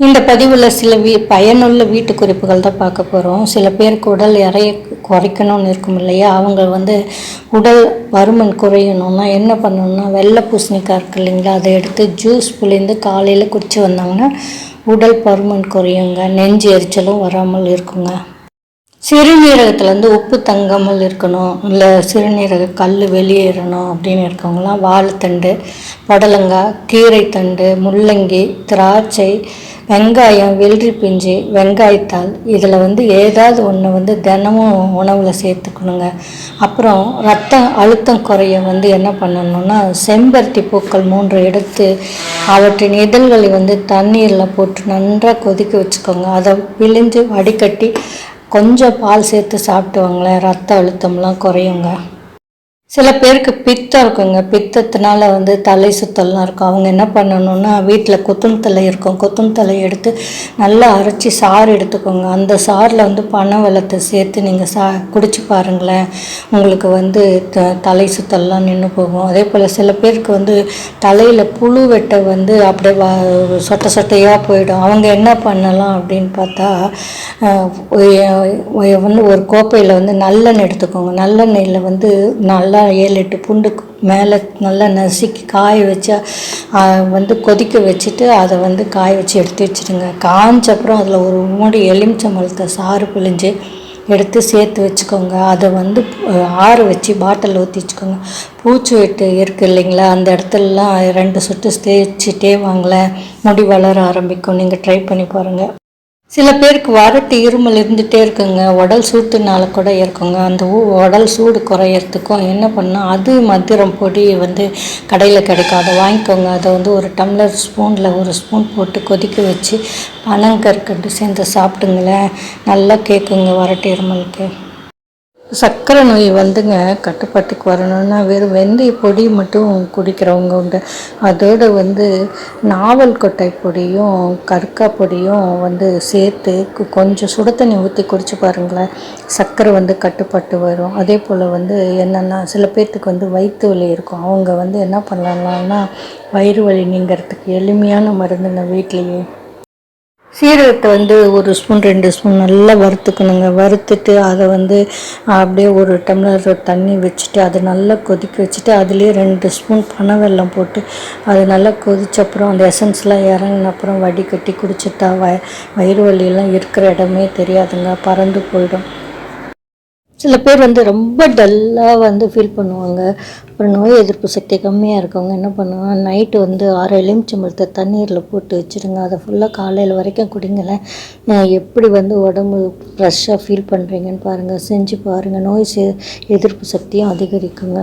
இந்த பதிவில் சில வீ பயனுள்ள வீட்டு குறிப்புகள் தான் பார்க்க போகிறோம் சில பேருக்கு உடல் இறைய குறைக்கணும்னு இருக்கும் இல்லையா? அவங்க வந்து உடல் பருமன் குறையணும்னா என்ன பண்ணணும்னா வெள்ளை பூசணிக்காய் இருக்குது இல்லைங்களா? அதை எடுத்து ஜூஸ் புளிந்து காலையில் குடிச்சு வந்தாங்கன்னா உடல் பருமன் குறையுங்க. நெஞ்சு எரிச்சலும் வராமல் இருக்குங்க. சிறுநீரகத்தில் வந்து உப்பு தங்காமல் இருக்கணும் இல்லை சிறுநீரக கல் வெளியேறணும் அப்படின்னு இருக்கவங்களாம் வாழைத்தண்டு புடலங்காய் கீரைத்தண்டு முள்ளங்கி திராட்சை வெங்காயம் வெள்ளரி பிஞ்சு வெங்காயத்தாள். இதில் வந்து ஏதாவது ஒன்று வந்து தினமும் உணவில் சேர்த்துக்கணுங்க. அப்புறம் ரத்த அழுத்தம் குறைய வந்து என்ன பண்ணணும்னா செம்பருத்தி பூக்கள் மூன்று எடுத்து அவற்றின் இதழ்களை வந்து தண்ணீரில் போட்டு நன்றாக கொதிக்க வச்சுக்கோங்க. அதை பிழிஞ்சு வடிகட்டி கொஞ்சம் பால் சேர்த்து சாப்பிட்டுவாங்களேன் ரத்த அழுத்தம்லாம் குறையுங்க. சில பேருக்கு பித்தம் இருக்குங்க. பித்தத்தினால வந்து தலை சுத்தல்லாம் இருக்கும். அவங்க என்ன பண்ணணும்னா வீட்டில் கொத்தும் தலை இருக்கும். கொத்தும் தலை எடுத்து நல்லா அரைச்சி சாறு எடுத்துக்கோங்க. அந்த சாறில் வந்து பனை வெள்ளத்தை சேர்த்து நீங்கள் சா குடிச்சு பாருங்களேன். உங்களுக்கு வந்து த தலை சுத்தல்லாம் நின்று போகும். அதே போல் சில பேருக்கு வந்து தலையில் புழு வெட்டை வந்து அப்படியே வ சொட்ட சொட்டையாக போயிடும். அவங்க என்ன பண்ணலாம் அப்படின்னு பார்த்தா வந்து ஒரு கோப்பையில் வந்து நல்லெண்ணெய் எடுத்துக்கோங்க. நல்லெண்ணெயில் வந்து நல்லா ஏழு எட்டு பூண்டு மேலே நல்லா நசுக்கி காய வச்சு வந்து கொதிக்க வச்சுட்டு அதை வந்து காய வச்சு எடுத்து வச்சுடுங்க. காய்ஞ்ச அப்புறம் அதில் ஒரு மூடி எலுமிச்சம்பழத்தை சாறு பிழிஞ்சு எடுத்து சேர்த்து வச்சுக்கோங்க. அதை வந்து ஆற வச்சு பாட்டில் ஊற்றி வச்சுக்கோங்க. பூச்சி வெட்டு இருக்குது இல்லைங்களா? அந்த இடத்துலலாம் ரெண்டு சொட்டு தேய்ச்சிட்டே வாங்கல முடி வளர ஆரம்பிக்கும். நீங்கள் ட்ரை பண்ணி பாருங்கள் சில பேருக்கு வறட்டு இருமல் இருந்துகிட்டே இருக்குங்க. உடல் சூட்டுனால கூட இருக்குங்க அந்த ஊ- உடல் சூடு குறையறதுக்கும் என்ன பண்ணால் அது மதுரம் பொடி வந்து கடையில் கிடைக்கும். அதை வாங்கிக்கோங்க. அதை வந்து ஒரு டம்ளர் ஸ்பூனில் ஒரு ஸ்பூன் போட்டு கொதிக்க வச்சு பனங்கற்கண்டு சேர்ந்து சாப்பிடுங்களேன். நல்லா கேட்குங்க வறட்டு இருமலுக்கு. சர்க்கரை நோய் வந்துங்க கட்டுப்பாட்டுக்கு வரணும்னா வெறும் வெந்தய பொடி மட்டும் குடிக்கிறவங்க உண்டு. அதோடு வந்து நாவல் கொட்டை பொடியும் கற்கா பொடியும் வந்து சேர்த்து கொஞ்சம் சுடு தண்ணி ஊற்றி குடிச்சு பாருங்களேன். சர்க்கரை வந்து கட்டுப்பாட்டு வரும். அதே போல் வந்து என்னென்னா சில பேர்த்துக்கு வந்து வயிற்று வலி இருக்கும். அவங்க வந்து என்ன பண்ணலாம்னா வயிறு வலி நீங்கிறதுக்கு எளிமையான மருந்துங்க வீட்லேயே சீரகத்தை வந்து ஒரு ஸ்பூன் ரெண்டு ஸ்பூன் நல்லா வறுத்துக்கணுங்க. வறுத்துட்டு அதை வந்து அப்படியே ஒரு டம்ளர் தண்ணி வச்சுட்டு அதை நல்லா கொதிக்க வச்சுட்டு அதுலேயே ரெண்டு ஸ்பூன் பனை வெல்லம் போட்டு அது நல்லா கொதிச்ச அப்புறம் அந்த எசன்ஸ்லாம் இறங்கின அப்புறம் வடிகட்டி குடிச்சிட்டா வ வயிறு வலியெல்லாம் இருக்கிற இடமே தெரியாதுங்க. பறந்து போயிடும். சில பேர் வந்து ரொம்ப டல்லாக வந்து ஃபீல் பண்ணுவாங்க. அப்புறம் நோய் எதிர்ப்பு சக்தி கம்மியாக இருக்கவங்க என்ன பண்ணுவாங்க? நைட்டு வந்து ஆறு எலுமிச்சம்பழத்தை தண்ணீரில் போட்டு வச்சுருங்க. அதை ஃபுல்லாக காலையில் வரைக்கும் குடிங்களேன். எப்படி வந்து உடம்பு ஃப்ரெஷ்ஷாக ஃபீல் பண்ணுறீங்கன்னு பாருங்கள் செஞ்சு பாருங்கள் நோய் எதிர்ப்பு சக்தியும் அதிகரிக்குங்க.